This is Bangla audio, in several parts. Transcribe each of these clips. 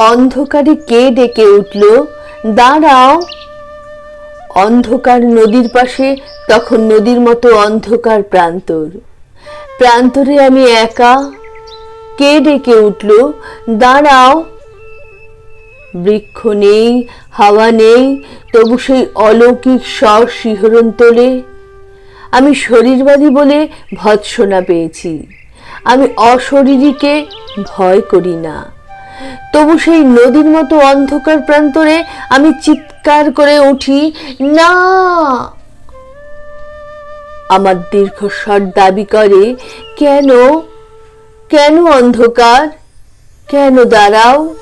অন্ধকারে কে ডেকে উঠল? দাঁড়াও। অন্ধকার নদীর পাশে, তখন নদীর মতো অন্ধকার প্রান্তর। প্রান্তরে আমি একা। কে ডেকে উঠল? দাঁড়াও। বৃক্ষ নেই, হাওয়া নেই, তবু সেই অলৌকিক স্বর শিহরণ তোলে। আমি শরীরবাদী বলে ভৎসনা পেয়েছি। আমি অশরীরীকে ভয় করি না। তবু সেই নদীর মতো অন্ধকার প্রান্তরে আমি চিৎকার করে উঠি, না! আমার দীর্ঘস্বর দাবি করে, কেন? কেন অন্ধকার? কেন দাঁড়াও?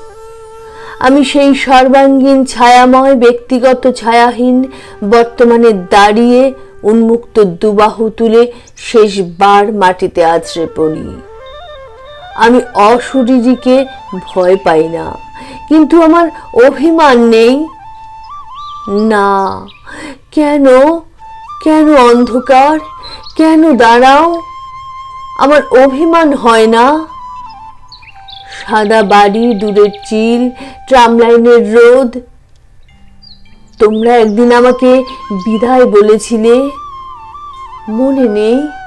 আমি সেই সর্বাঙ্গীন ছায়াময়, ব্যক্তিগত ছায়াহীন, বর্তমানে দাঁড়িয়ে উন্মুক্ত দুবাহু তুলে শেষবার মাটিতে আছড়ে পড়ি। আমি অশরীরীকে ভয় পাই না। কিন্তু আমার অভিমান নেই। না। কেন? কেন অন্ধকার? কেন দাঁড়াও? আমার অভিমান হয় না। সাদা বাড়ি, দূরের চিল ট্রাম লাইনের রোদ। তোমরা একদিন আমাকে বিদায় বলেছিলে। মনে নেই।